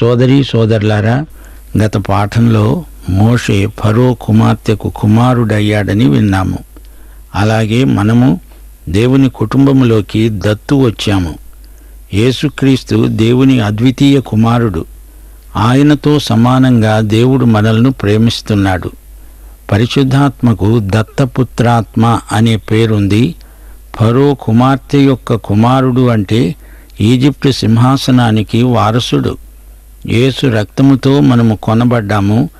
సోదరీ సోదరులారా గత పాఠంలో మోషే ఫరో కుమార్తెకు కుమారుడయ్యాడని విన్నాము. అలాగే మనము దేవుని కుటుంబములోకి దత్తు వచ్చాము. యేసుక్రీస్తు దేవుని అద్వితీయ కుమారుడు. ఆయనతో సమానంగా దేవుడు మనల్ని ప్రేమిస్తున్నాడు. పరిశుద్ధాత్మకు దత్తపుత్రాత్మ అనే పేరుంది ఫరో కుమార్తె యొక్క కుమారుడు అంటే ఈజిప్టు సింహాసనానికి వారసుడు. యేసు రక్తముతో మనము కొనబడ్డాము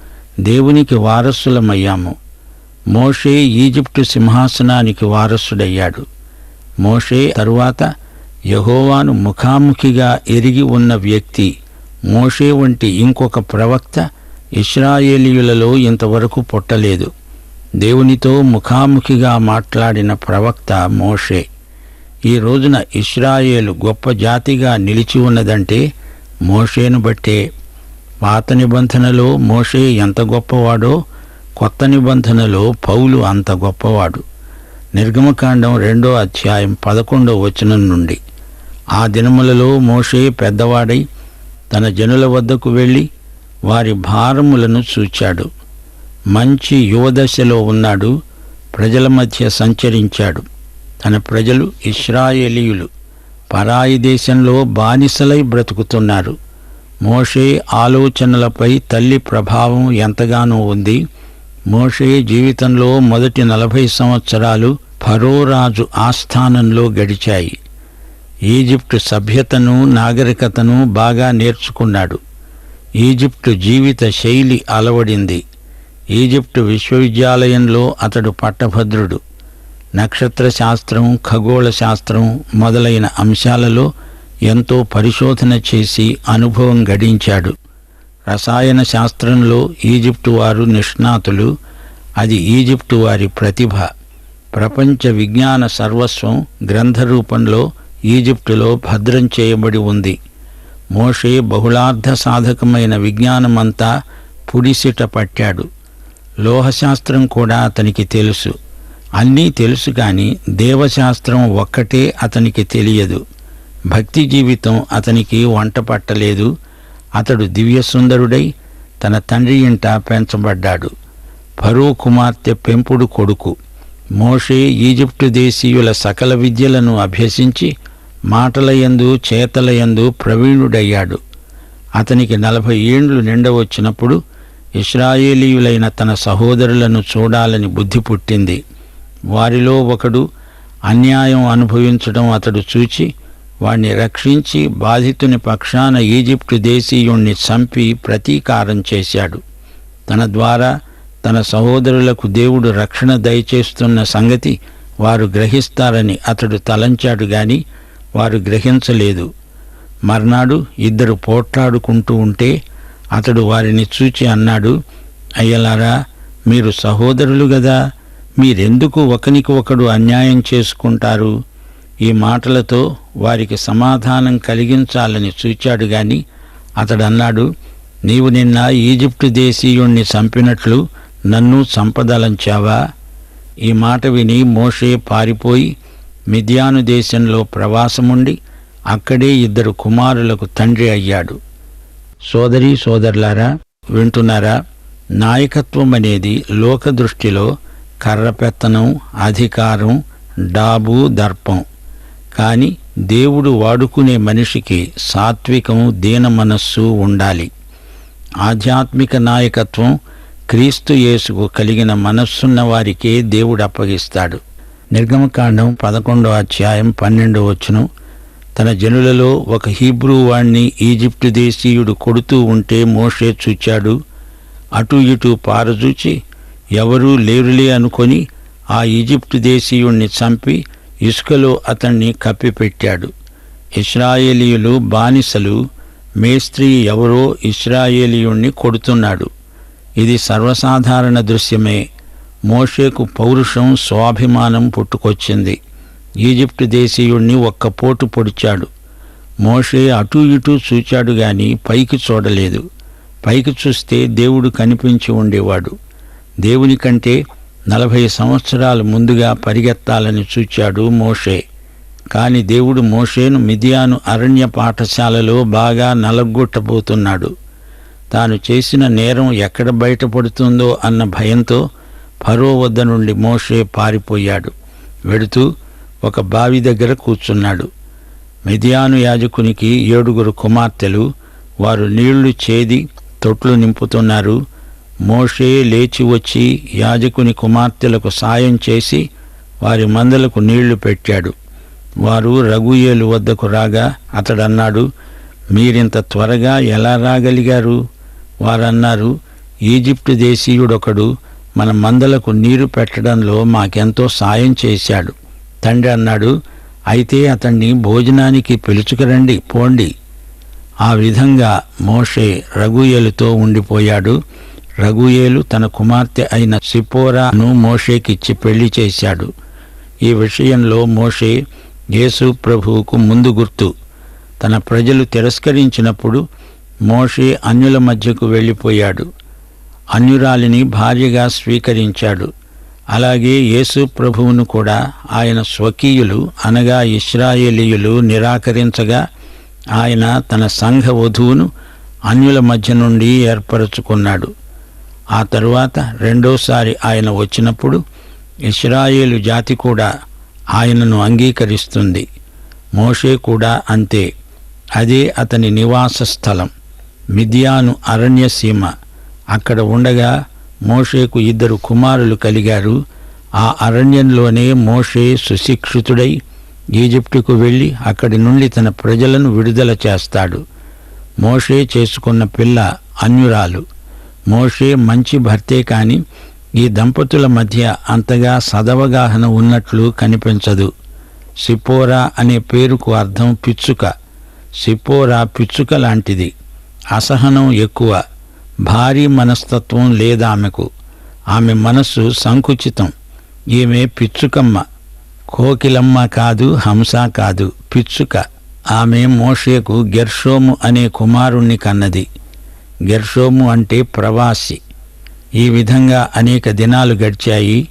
దేవునికి వారసులమయ్యాము. మోషే ఈజిప్టు సింహాసనానికి వారసుడయ్యాడు. మోషే తరువాత యహోవాను ముఖాముఖిగా ఎరిగి ఉన్న వ్యక్తి మోషే వంటి ఇంకొక ప్రవక్త ఇస్రాయేలీయులలో ఇంతవరకు పుట్టలేదు. దేవునితో ముఖాముఖిగా మాట్లాడిన ప్రవక్త మోషే. ఈ రోజున ఇస్రాయేలు గొప్ప జాతిగా నిలిచి ఉన్నదంటే మోషేను బట్టే పాత నిబంధనలో మోషే ఎంత గొప్పవాడో కొత్త నిబంధనలో పౌలు అంత గొప్పవాడు. నిర్గమకాండం రెండో అధ్యాయం పదకొండో వచనం నుండి. ఆ దినములలో మోషే పెద్దవాడై తన జనుల వద్దకు వెళ్ళి వారి భారములను చూచాడు. మంచి యువదశలో ఉన్నాడు. ప్రజల మధ్య సంచరించాడు. తన ప్రజలు ఇస్రాయేలీయులు పరాయి దేశంలో బానిసలై బ్రతుకుతున్నారు మోషే ఆలోచనలపై తల్లి ప్రభావం ఎంతగానో ఉంది. మోషే జీవితంలో మొదటి నలభై సంవత్సరాలు ఫరోరాజు ఆస్థానంలో గడిచాయి. ఈజిప్టు సభ్యతను నాగరికతను బాగా నేర్చుకున్నాడు. ఈజిప్టు జీవిత శైలి అలవడింది. ఈజిప్టు విశ్వవిద్యాలయంలో అతడు పట్టభద్రుడు. నక్షత్ర శాస్త్రం ఖగోళ శాస్త్రం మొదలైన అంశాలలో ఎంతో పరిశోధన చేసి అనుభవం గడించాడు. రసాయన శాస్త్రంలో ఈజిప్టు వారు నిష్ణాతులు అది ఈజిప్టు వారి ప్రతిభ. ప్రపంచ విజ్ఞాన సర్వస్వం గ్రంథ రూపంలో ఈజిప్టులో భద్రం చేయబడి ఉంది. మోషే బహుళార్థ సాధకమైన విజ్ఞానమంతా పుడిసిట పట్టాడు. లోహశాస్త్రం కూడా అతనికి తెలుసు. అన్నీ తెలుసు కాని దేవశాస్త్రం ఒక్కటే అతనికి తెలియదు. భక్తి జీవితం అతనికి వంట పట్టలేదు. అతడు దివ్యసుందరుడై తన తండ్రి ఇంట పెంచబడ్డాడు. ఫరూ కుమార్తె పెంపుడు కొడుకు. మోషే ఈజిప్టు దేశీయుల సకల విద్యలను అభ్యసించి మాటలయందు చేతలయందు ప్రవీణుడయ్యాడు. అతనికి నలభై ఏండ్లు నిండవచ్చినప్పుడు ఇస్రాయేలీయులైన తన సహోదరులను చూడాలని బుద్ధి పుట్టింది. వారిలో ఒకడు అన్యాయం అనుభవించడం అతడు చూచి వాణ్ణి రక్షించి బాధితుని పక్షాన ఈజిప్టు దేశీయుణ్ణి చంపి ప్రతీకారం చేశాడు. తన ద్వారా తన సహోదరులకు దేవుడు రక్షణ దయచేస్తున్న సంగతి వారు గ్రహిస్తారని అతడు తలంచాడు గాని వారు గ్రహించలేదు. మర్నాడు ఇద్దరు పోట్లాడుకుంటూ ఉంటే అతడు వారిని చూచి అన్నాడు అయ్యలారా మీరు సహోదరులు గదా? మీరెందుకు ఒకనికి ఒకడు అన్యాయం చేసుకుంటారు? ఈ మాటలతో వారికి సమాధానం కలిగించాలని చూచాడు గాని అతడన్నాడు నీవు నిన్న ఈజిప్టు దేశీయుణ్ణి చంపినట్లు నన్ను చంపదలంచావా? ఈ మాట విని మోషే పారిపోయి మిథ్యాను దేశంలో ప్రవాసముండి అక్కడే ఇద్దరు కుమారులకు తండ్రి అయ్యాడు. సోదరీ సోదరులారా వింటున్నారా? నాయకత్వం అనేది లోక దృష్టిలో కర్రపెత్తనం అధికారం డాబు దర్పం. కానీ దేవుడు వాడుకునే మనిషికి సాత్వికం దీన మనస్సు ఉండాలి. ఆధ్యాత్మిక నాయకత్వం క్రీస్తు యేసుకు కలిగిన మనస్సున్న వారికే దేవుడు అప్పగిస్తాడు. నిర్గమకాండం పదకొండో అధ్యాయం పన్నెండో వచ్చును తన జనులలో ఒక హీబ్రూ వాణ్ణి ఈజిప్టు దేశీయుడు కొడుతూ ఉంటే మోషే చూచాడు. అటు ఇటు పారజూచి ఎవరూ లేరులే అనుకొని ఆ ఈజిప్టు దేశీయుణ్ణి చంపి ఇసుకలో అతన్ని కప్పిపెట్టాడు. ఇస్రాయేలీయులు బానిసలు మేస్త్రీ ఎవరో ఇస్రాయేలీయుణ్ణి కొడుతున్నాడు. ఇది సర్వసాధారణ దృశ్యమే. మోషేకు పౌరుషం స్వాభిమానం పుట్టుకొచ్చింది. ఈజిప్టు దేశీయుణ్ణి ఒక్క పోటు పొడిచాడు. మోషే అటూ ఇటూ చూచాడు గాని పైకి చూడలేదు. పైకి చూస్తే దేవుడు కనిపించి ఉండేవాడు. దేవుని కంటే నలభై సంవత్సరాలు ముందుగా పరిగెత్తాలని చూచాడు మోషే. కాని దేవుడు మోషేను మిథియాను అరణ్య పాఠశాలలో బాగా నలగొట్టబోతున్నాడు. తాను చేసిన నేరం ఎక్కడ బయటపడుతుందో అన్న భయంతో ఫరో వద్ద నుండి మోషే పారిపోయాడు. వెడుతూ ఒక బావి దగ్గర కూర్చున్నాడు. మిథియాను యాజకునికి ఏడుగురు కుమార్తెలు వారు నీళ్ళు చేది తొట్లు నింపుతున్నారు మోషే లేచి వచ్చి యాజకుని కుమార్తెలకు సాయం చేసి వారి మందలకు నీళ్ళు పెట్టాడు. వారు రఘుయేలు వద్దకు రాగా అతడన్నాడు మీరింత త్వరగా ఎలా రాగలిగారు? వారన్నారు ఈజిప్టు దేశీయుడొకడు మన మందలకు నీరు పెట్టడంలో మాకెంతో సాయం చేశాడు. తండ్రి అన్నాడు అయితే అతన్ని భోజనానికి పిలుచుకురండి పోండి. ఆ విధంగా మోషే రఘుయేలుతో ఉండిపోయాడు. రఘుయేలు తన కుమార్తె అయిన సిపోరాను మోషేకిచ్చి పెళ్ళి చేశాడు. ఈ విషయంలో మోషే యేసు ప్రభువుకు ముందు గుర్తు. తన ప్రజలు తిరస్కరించినప్పుడు మోషే అన్యుల మధ్యకు వెళ్ళిపోయాడు. అన్యురాలిని భార్యగా స్వీకరించాడు. అలాగే యేసు ప్రభువును కూడా ఆయన స్వకీయులు అనగా ఇస్రాయేలీయులు నిరాకరించగా ఆయన తన సంఘ వధువును అన్యుల మధ్య నుండి ఏర్పరచుకున్నాడు. ఆ తరువాత రెండోసారి ఆయన వచ్చినప్పుడు ఇస్రాయేలు జాతి కూడా ఆయనను అంగీకరిస్తుంది. మోషే కూడా అంతే. అదే అతని నివాస స్థలం మిథియాను అరణ్యసీమ. అక్కడ ఉండగా మోషేకు ఇద్దరు కుమారులు కలిగారు. ఆ అరణ్యంలోనే మోషే సుశిక్షితుడై ఈజిప్టుకు వెళ్ళి అక్కడి నుండి తన ప్రజలను విడుదల చేస్తాడు. మోషే చేసుకున్న పిల్ల అన్యురాలు. మోషే మంచి భర్తే కాని ఈ దంపతుల మధ్య అంతగా సదవగాహన ఉన్నట్లు కనిపించదు. సిపోరా అనే పేరుకు అర్థం పిచ్చుక. సిపోరా పిచ్చుక లాంటిది. అసహనం ఎక్కువ. భారీ మనస్తత్వం లేదామెకు. ఆమె మనస్సు సంకుచితం. ఈమె పిచ్చుకమ్మ. కోకిలమ్మ కాదు హంస కాదు పిచ్చుక. ఆమె మోషేకు గెర్షోము అనే కుమారుణ్ణి కన్నది. గెర్షోము అంటే ప్రవాసి. ఈ విధంగా అనేక దినాలు గడిచాయి.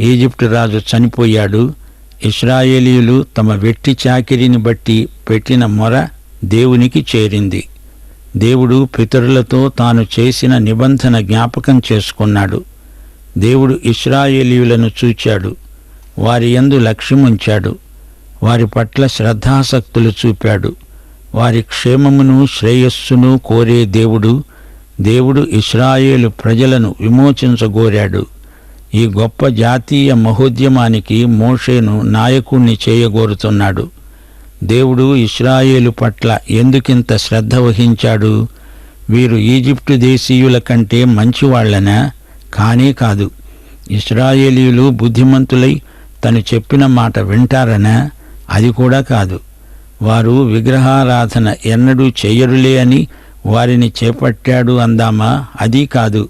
ఈజిప్టు రాజు చనిపోయాడు. ఇస్రాయేలీయులు తమ వెట్టి చాకిరిని బట్టి పెట్టిన మొర దేవునికి చేరింది. దేవుడు పితరులతో తాను చేసిన నిబంధన జ్ఞాపకం చేసుకున్నాడు. దేవుడు ఇస్రాయేలీయులను చూచాడు. వారి యందు లక్ష్యముంచాడు. వారి పట్ల శ్రద్ధాసక్తులు చూపాడు. వారి క్షేమమును శ్రేయస్సును కోరే దేవుడు దేవుడు ఇస్రాయేలు ప్రజలను విమోచించగోరాడు. ఈ గొప్ప జాతీయ మహోద్యమానికి మోషేను నాయకుణ్ణి చేయగోరుతున్నాడు. దేవుడు ఇస్రాయేలు పట్ల ఎందుకింత శ్రద్ధ వహించాడు? వీరు ఈజిప్టు దేశీయుల కంటే మంచివాళ్ళనా? కానే కాదు. ఇస్రాయేలీయులు బుద్ధిమంతులై తను చెప్పిన మాట వింటారనా? అది కూడా కాదు. వారు విగ్రహారాధన ఎన్నడూ చెయ్యరులే అని వారిని చేపట్టాడు అందామా? అది కాదు.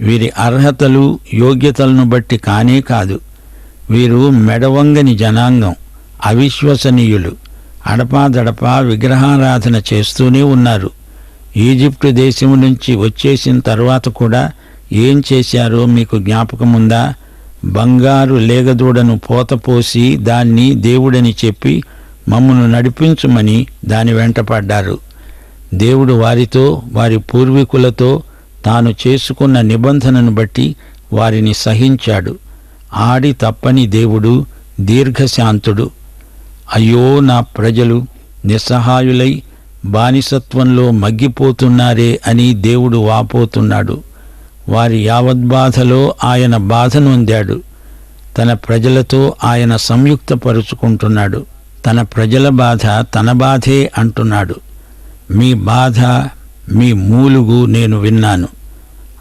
వీరి అర్హతలు యోగ్యతలను బట్టి కానే కాదు. వీరు మెడవంగని జనాంగం అవిశ్వసనీయులు. అడపాదడపా విగ్రహారాధన చేస్తూనే ఉన్నారు. ఈజిప్టు దేశం నుంచి వచ్చేసిన తర్వాత కూడా ఏం చేశారో మీకు జ్ఞాపకముందా? బంగారు లేగదూడను పోతపోసి దాన్ని దేవుడని చెప్పి మమ్మను నడిపించుమని దాని వెంటపడ్డారు దేవుడు వారితో వారి పూర్వీకులతో తాను చేసుకున్న నిబంధనను బట్టి వారిని సహించాడు. ఆడి తప్పని దేవుడు దీర్ఘశాంతుడు. అయ్యో నా ప్రజలు నిస్సహాయులై బానిసత్వంలో మగ్గిపోతున్నారే అని దేవుడు వాపోతున్నాడు. వారి యావద్బాధలో ఆయన బాధనొందాడు తన ప్రజలతో ఆయన సంయుక్తపరుచుకుంటున్నాడు. తన ప్రజల బాధ తన బాధే అంటున్నాడు. మీ బాధ మీ మూలుగు నేను విన్నాను.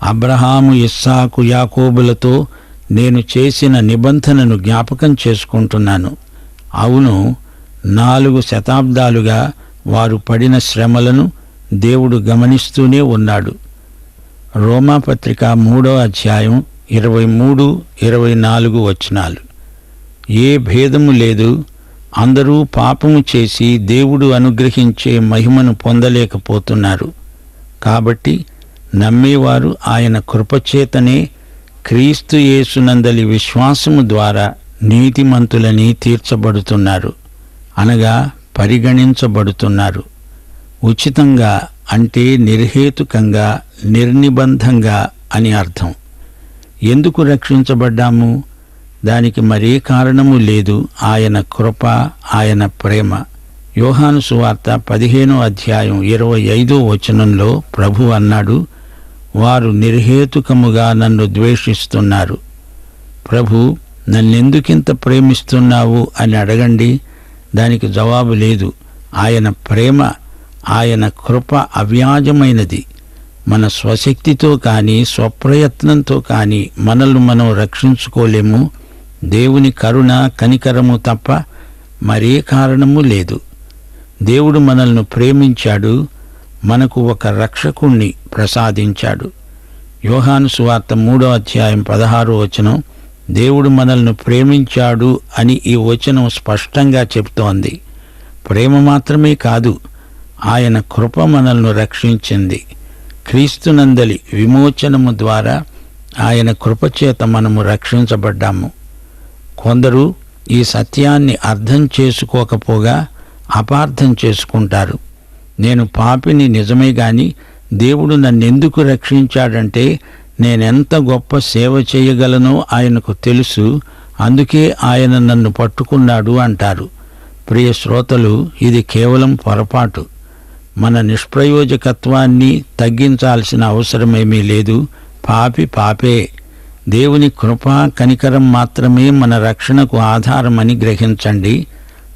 అబ్రహాము ఇస్సాకు యాకోబులతో నేను చేసిన నిబంధనను జ్ఞాపకం చేసుకుంటున్నాను. అవును నాలుగు శతాబ్దాలుగా వారు పడిన శ్రమలను దేవుడు గమనిస్తూనే ఉన్నాడు. రోమాపత్రిక మూడో అధ్యాయం ఇరవై మూడు ఇరవై నాలుగు వచనాలు. ఏ భేదము లేదు అందరూ పాపము చేసి దేవుడు అనుగ్రహించే మహిమను పొందలేకపోతున్నారు. కాబట్టి నమ్మేవారు ఆయన కృపచేతనే క్రీస్తు యేసునందలి విశ్వాసము ద్వారా నీతిమంతులని తీర్చబడుతున్నారు. అనగా పరిగణించబడుతున్నారు. ఉచితంగా అంటే నిర్హేతుకంగా నిర్నిబంధంగా అని అర్థం. ఎందుకు రక్షించబడ్డాము? దానికి మరే కారణము లేదు ఆయన కృప ఆయన ప్రేమ. యోహాను సువార్త పదిహేనో అధ్యాయం ఇరవై ఐదో వచనంలో ప్రభు అన్నాడు వారు నిర్హేతుకముగా నన్ను ద్వేషిస్తున్నారు. ప్రభు నన్నెందుకింత ప్రేమిస్తున్నావు? అని అడగండి. దానికి జవాబు లేదు. ఆయన ప్రేమ ఆయన కృప అవ్యాజమైనది. మన స్వశక్తితో కానీ స్వప్రయత్నంతో కానీ మనల్ని మనం రక్షించుకోలేము. దేవుని కరుణ కనికరము తప్ప మరే కారణము లేదు. దేవుడు మనల్ని ప్రేమించాడు మనకు ఒక రక్షకుణ్ణి ప్రసాదించాడు. యోహాను సువార్త మూడో అధ్యాయం పదహారో వచనం దేవుడు మనల్ని ప్రేమించాడు అని ఈ వచనం స్పష్టంగా చెప్తోంది. ప్రేమ మాత్రమే కాదు ఆయన కృప మనల్ని రక్షించింది. క్రీస్తునందలి విమోచనము ద్వారా ఆయన కృపచేత మనము రక్షించబడ్డాము. కొందరు ఈ సత్యాన్ని అర్థం చేసుకోకపోగా అపార్థం చేసుకుంటారు. నేను పాపిని నిజమే గాని దేవుడు నన్నెందుకు రక్షించాడంటే నేనెంత గొప్ప సేవ చేయగలనో ఆయనకు తెలుసు అందుకే ఆయన నన్ను పట్టుకున్నాడు అంటారు. ప్రియ శ్రోతలు ఇది కేవలం పొరపాటు. మన నిష్ప్రయోజకత్వాన్ని తగ్గించాల్సిన అవసరమేమీ లేదు. పాపి పాపే. దేవుని కృపా కనికరం మాత్రమే మన రక్షణకు ఆధారమని గ్రహించండి.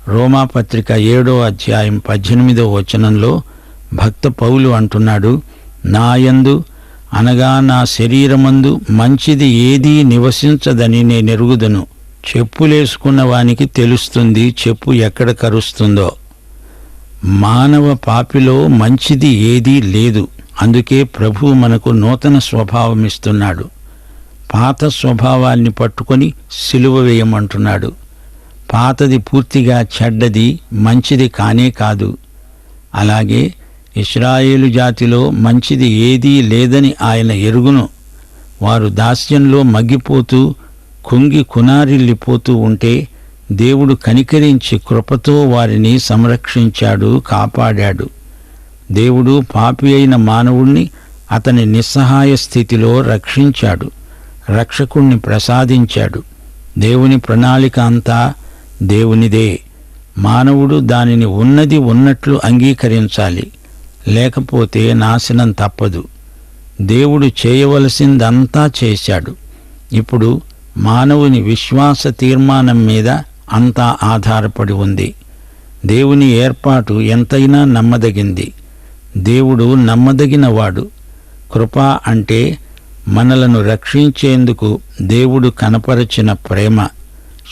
రోమాపత్రిక ఏడో అధ్యాయం పద్దెనిమిదో వచనంలో భక్త పౌలు అంటున్నాడు నాయందు అనగా నా శరీరమందు మంచిది ఏదీ నివసించదని నేనెరుగుదును చెప్పులేసుకున్న వానికి తెలుస్తుంది చెప్పు ఎక్కడ కరుస్తుందో. మానవ పాపిలో మంచిది ఏదీ లేదు అందుకే ప్రభు మనకు నూతన స్వభావం ఇస్తున్నాడు పాత స్వభావాన్ని పట్టుకొని సిలువ వేయమంటున్నాడు. పాతది పూర్తిగా చెడ్డది మంచిది కానే కాదు. అలాగే ఇస్రాయేలు జాతిలో మంచిది ఏదీ లేదని ఆయన ఎరుగును. వారు దాస్యంలో మగ్గిపోతూ కుంగి కునారిల్లిపోతూ ఉంటే దేవుడు కనికరించి కృపతో వారిని సంరక్షించాడు కాపాడాడు. దేవుడు పాపి అయిన మానవుణ్ణి అతని నిస్సహాయ స్థితిలో రక్షించాడు. రక్షకుణ్ణి ప్రసాదించాడు. దేవుని ప్రణాళిక అంతా దేవునిదే. మానవుడు దానిని ఉన్నది ఉన్నట్లు అంగీకరించాలి. లేకపోతే నాశనం తప్పదు. దేవుడు చేయవలసిందంతా చేశాడు. ఇప్పుడు మానవుని విశ్వాస తీర్మానం మీద అంతా ఆధారపడి ఉంది. దేవుని ఏర్పాటు ఎంతైనా నమ్మదగింది. దేవుడు నమ్మదగినవాడు. కృప అంటే మనలను రక్షించేందుకు దేవుడు కనపరచిన ప్రేమ.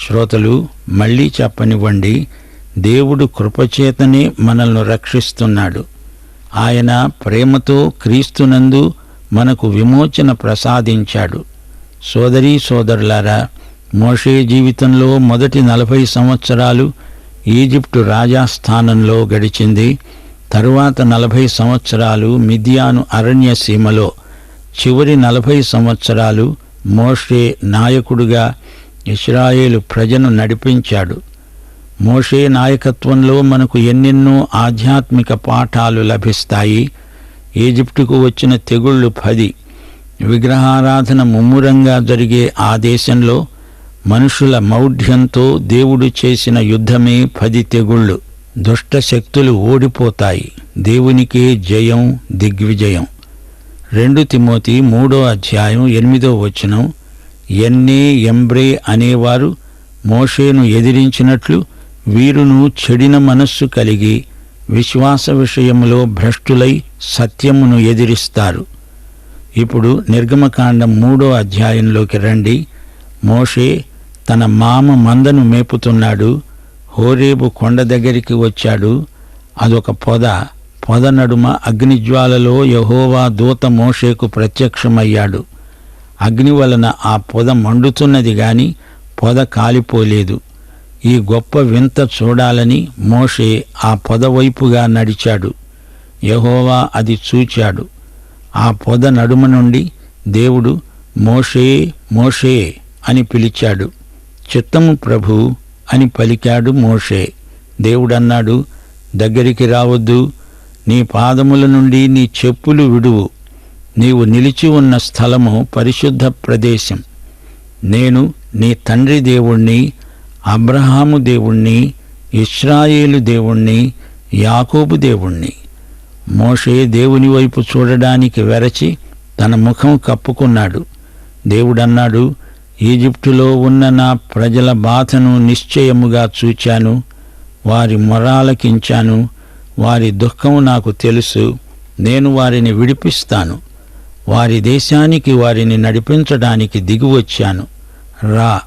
శ్రోతలు మళ్ళీ చెప్పనివ్వండి దేవుడు కృపచేతనే మనల్ని రక్షిస్తున్నాడు. ఆయన ప్రేమతో క్రీస్తునందు మనకు విమోచన ప్రసాదించాడు. సోదరీ సోదరులారా మోషే జీవితంలో మొదటి నలభై సంవత్సరాలు ఈజిప్టు రాజాస్థానంలో గడిచింది. తరువాత నలభై సంవత్సరాలు మిథియాను అరణ్య సీమలో చివరి నలభై సంవత్సరాలు మోషే నాయకుడుగా ఇస్రాయేలు ప్రజను నడిపించాడు. మోషే నాయకత్వంలో మనకు ఎన్నెన్నో ఆధ్యాత్మిక పాఠాలు లభిస్తాయి. ఈజిప్టుకు వచ్చిన తెగుళ్ళు పది. విగ్రహారాధన ముమ్మురంగా జరిగే ఆ దేశంలో మనుషుల మౌఢ్యంతో దేవుడు చేసిన యుద్ధమే పది తెగుళ్ళు. దుష్ట శక్తులు ఓడిపోతాయి. దేవునికే జయం దిగ్విజయం. రెండు తిమోతి మూడో అధ్యాయం ఎనిమిదో వచనం. ఎన్నే ఎంబ్రే అనేవారు మోషేను ఎదిరించినట్లు వీరును చెడిన మనస్సు కలిగి విశ్వాస విషయంలో భ్రష్టులై సత్యమును ఎదిరిస్తారు. ఇప్పుడు నిర్గమకాండం మూడో అధ్యాయంలోకి రండి. మోషే తన మామ మందను మేపుతున్నాడు. హోరేబు కొండ దగ్గరికి వచ్చాడు. అదొక పొద. పొద నడుమ అగ్నిజ్వాలలో యహోవా దూత మోషేకు ప్రత్యక్షమయ్యాడు. అగ్ని వలన ఆ పొద మండుతున్నది గాని పొద కాలిపోలేదు. ఈ గొప్ప వింత చూడాలని మోషే ఆ పొద వైపుగా నడిచాడు. యహోవా అది చూచాడు. ఆ పొద నడుమ నుండి దేవుడు మోషే మోషే అని పిలిచాడు. చిత్తము ప్రభు అని పలికాడు మోషే. దేవుడన్నాడు దగ్గరికి రావద్దు నీ పాదముల నుండి నీ చెప్పులు విడువు. నీవు నిలిచి ఉన్న స్థలము పరిశుద్ధ ప్రదేశం. నేను నీ తండ్రి దేవుణ్ణి అబ్రహాము దేవుణ్ణి ఇస్రాయేలు దేవుణ్ణి యాకోబు దేవుణ్ణి. మోషే దేవుని వైపు చూడడానికి వెరచి తన ముఖం కప్పుకున్నాడు. దేవుడన్నాడు ఈజిప్టులో ఉన్న నా ప్రజల బాధను నిశ్చయముగా చూచాను. వారి మొరాలకించాను. వారి దుఃఖం నాకు తెలుసు. నేను వారిని విడిపిస్తాను. వారి దేశానికి వారిని నడిపించడానికి దిగివచ్చాను రా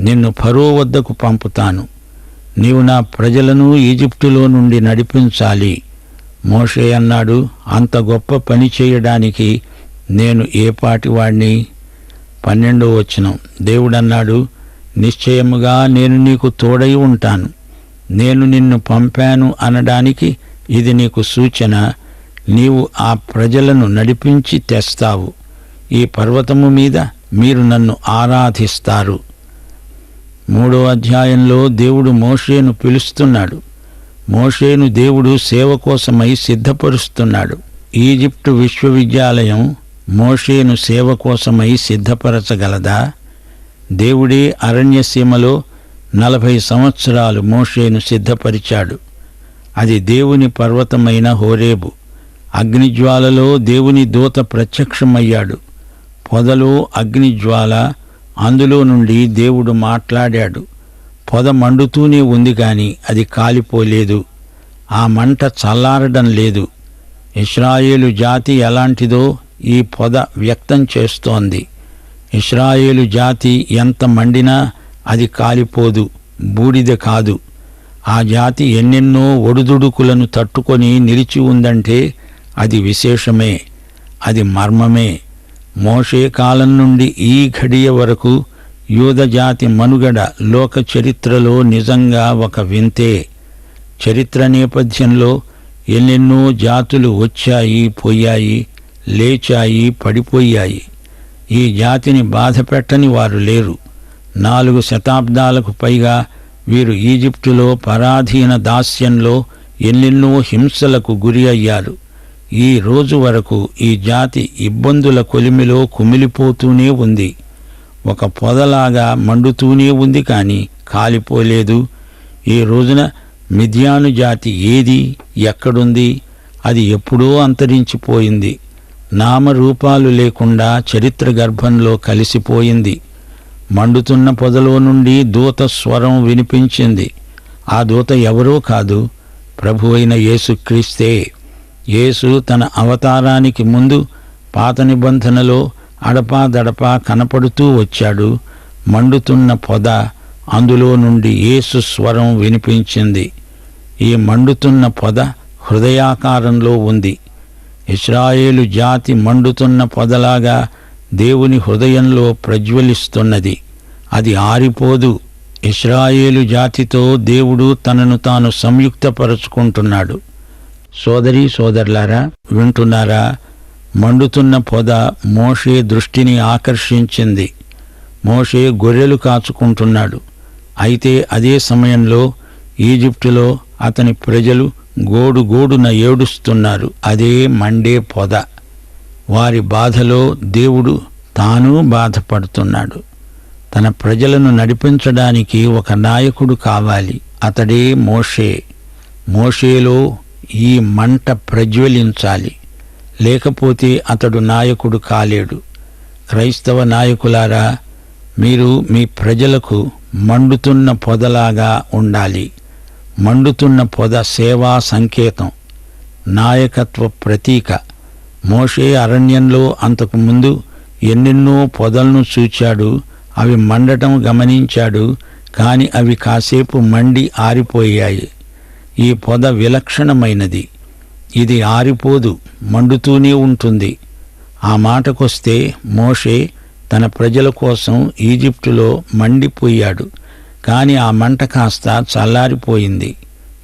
నిన్ను ఫరో వద్దకు పంపుతాను. నీవు నా ప్రజలను ఈజిప్టులో నుండి నడిపించాలి. మోషే అన్నాడు అంత గొప్ప పని చేయడానికి నేను ఏ పాటివాణ్ణి పన్నెండో వచనం. దేవుడన్నాడు నిశ్చయముగా నేను నీకు తోడై ఉంటాను. నేను నిన్ను పంపాను అనడానికి ఇది నీకు సూచన. నీవు ఆ ప్రజలను నడిపించి తెస్తావు. ఈ పర్వతము మీద మీరు నన్ను ఆరాధిస్తారు. మూడో అధ్యాయంలో దేవుడు మోషేను పిలుస్తున్నాడు. మోషేను దేవుడు సేవ కోసమై సిద్ధపరుస్తున్నాడు. ఈజిప్టు విశ్వవిద్యాలయం మోషేను సేవ కోసమై సిద్ధపరచగలదా? దేవుడే అరణ్యసీమలో నలభై సంవత్సరాలు మోషేను సిద్ధపరిచాడు. అది దేవుని పర్వతమైన హోరేబు. అగ్నిజ్వాలలో దేవుని దూత ప్రత్యక్షమయ్యాడు. పొదలో అగ్నిజ్వాల అందులో నుండి దేవుడు మాట్లాడాడు. పొద మండుతూనే ఉంది కానీ అది కాలిపోలేదు. ఆ మంట చల్లారడం లేదు. ఇస్రాయేలు జాతి ఎలాంటిదో ఈ పొద వ్యక్తం చేస్తోంది. ఇస్రాయేలు జాతి ఎంత మండినా అది కాలిపోదు బూడిద కాదు. ఆ జాతి ఎన్నెన్నో ఒడుదుడుకులను తట్టుకొని నిలిచి ఉందంటే అది విశేషమే అది మర్మమే. మోషే కాలం నుండి ఈ ఘడియ వరకు యూదజాతి మనుగడ లోక చరిత్రలో నిజంగా ఒక వింతే. చరిత్ర నేపథ్యంలో ఎన్నెన్నో జాతులు వచ్చాయి పోయాయి లేచాయి పడిపోయాయి. ఈ జాతిని బాధపెట్టని వారు లేరు. నాలుగు శతాబ్దాలకు పైగా వీరు ఈజిప్టులో పరాధీన దాస్యంలో ఎన్నెన్నో హింసలకు గురి అయ్యారు. ఈ రోజు వరకు ఈ జాతి ఇబ్బందుల కొలిమిలో కుమిలిపోతూనే ఉంది. ఒక పొదలాగా మండుతూనే ఉంది కానీ కాలిపోలేదు. ఈ రోజున మిథ్యాను జాతి ఏది ఎక్కడుంది అది ఎప్పుడో అంతరించిపోయింది. నామరూపాలు లేకుండా చరిత్ర గర్భంలో కలిసిపోయింది. మండుతున్న పొదలో నుండి దూత స్వరం వినిపించింది. ఆ దూత ఎవరో కాదు ప్రభు అయిన యేసుక్రీస్తే యేసు తన అవతారానికి ముందు పాత నిబంధనలో అడపాదడపా కనపడుతూ వచ్చాడు. మండుతున్న పొద అందులో నుండి యేసు స్వరం వినిపించింది. ఈ మండుతున్న పొద హృదయాకారంలో ఉంది. ఇస్రాయేలు జాతి మండుతున్న పొదలాగా దేవుని హృదయంలో ప్రజ్వలిస్తున్నది. అది ఆరిపోదు. ఇస్రాయేలు జాతితో దేవుడు తనను తాను సంయుక్తపరుచుకుంటున్నాడు. సోదరీ సోదరులారా వింటున్నారా? మండుతున్న పొద మోషే దృష్టిని ఆకర్షించింది. మోషే గొర్రెలు కాచుకుంటున్నాడు. అయితే అదే సమయంలో ఈజిప్టులో అతని ప్రజలు గోడుగోడున ఏడుస్తున్నారు. అదే మండే పొద. వారి బాధలో దేవుడు తాను బాధపడుతున్నాడు. తన ప్రజలను నడిపించడానికి ఒక నాయకుడు కావాలి అతడే మోషే. మోషేలో ఈ మంట ప్రజ్వలించాలి లేకపోతే అతడు నాయకుడు కాలేడు. క్రైస్తవ నాయకులారా మీరు మీ ప్రజలకు మండుతున్న పొదలాగా ఉండాలి. మండుతున్న పొద సేవా సంకేతం నాయకత్వ ప్రతీక. మోషే అరణ్యంలో అంతకు ముందు ఎన్నెన్నో పొదలను చూచాడు అవి మండటం గమనించాడు కాని అవి కాసేపు మండి ఆరిపోయాయి. ఈ పొద విలక్షణమైనది. ఇది ఆరిపోదు మండుతూనే ఉంటుంది. ఆ మాటకొస్తే మోషే తన ప్రజల కోసం ఈజిప్టులో మండిపోయాడు కాని ఆ మంట కాస్త చల్లారిపోయింది.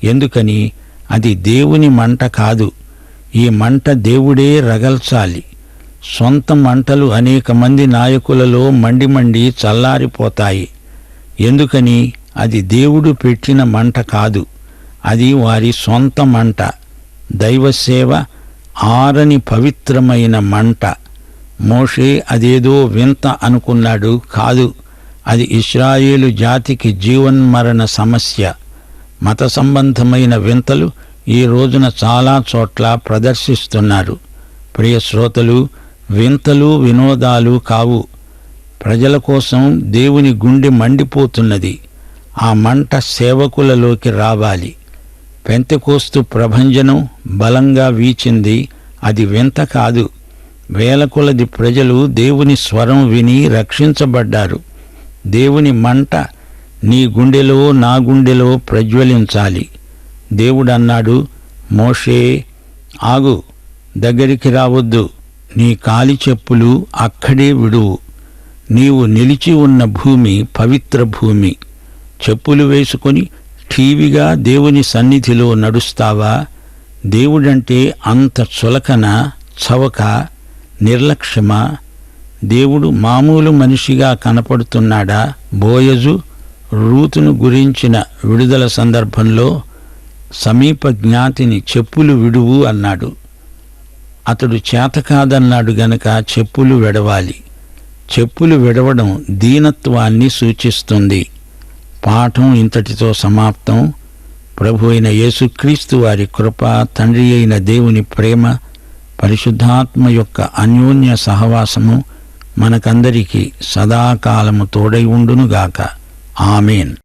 ఎందుకని? అది దేవుని మంట కాదు. ఈ మంట దేవుడే రగల్చాలి. సొంత మంటలు అనేక మంది నాయకులలో మండి మండి చల్లారిపోతాయి. ఎందుకని? అది దేవుడు పెట్టిన మంట కాదు. అది వారి సొంత మంట. దైవసేవ ఆరని పవిత్రమైన మంట. మోషే అదేదో వింత అనుకున్నాడు కాదు. అది ఇస్రాయేలు జాతికి జీవన్మరణ సమస్య. మత సంబంధమైన వింతలు ఈ రోజున చాలా చోట్ల ప్రదర్శిస్తున్నారు. ప్రియ శ్రోతలు వింతలు వినోదాలు కావు. ప్రజల కోసం దేవుని గుండె మండిపోతున్నది. ఆ మంట సేవకులలోకి రావాలి. పెంతకోస్తు ప్రభంజనం బలంగా వీచింది. అది వింత కాదు. వేల కొలది ప్రజలు దేవుని స్వరం విని రక్షించబడ్డారు. దేవుని మంట నీ గుండెలో నా గుండెలో ప్రజ్వలించాలి. దేవుడన్నాడు మోషే ఆగు దగ్గరికి రావద్దు. నీ కాలి చెప్పులు అక్కడే విడువు. నీవు నిలిచి ఉన్న భూమి పవిత్ర భూమి. చెప్పులు వేసుకొని ఠీవిగా దేవుని సన్నిధిలో నడుస్తావా? దేవుడంటే అంత చులకన చవక నిర్లక్ష్యమా? దేవుడు మామూలు మనిషిగా కనపడుతున్నాడా? బోయజు రూతును గురించిన విడుదల సందర్భంలో సమీప జ్ఞాతిని చెప్పులు విడువు అన్నాడు. అతడు చేత కాదన్నాడు గనక చెప్పులు విడవాలి. చెప్పులు విడవడం దీనత్వాన్ని సూచిస్తుంది. పాఠం ఇంతటితో సమాప్తం. ప్రభు అయిన యేసుక్రీస్తు వారి కృప తండ్రి అయిన దేవుని ప్రేమ పరిశుద్ధాత్మ యొక్క అన్యోన్య సహవాసము మనకందరికీ సదాకాలము తోడై ఉండునుగాక. ఆమెన్.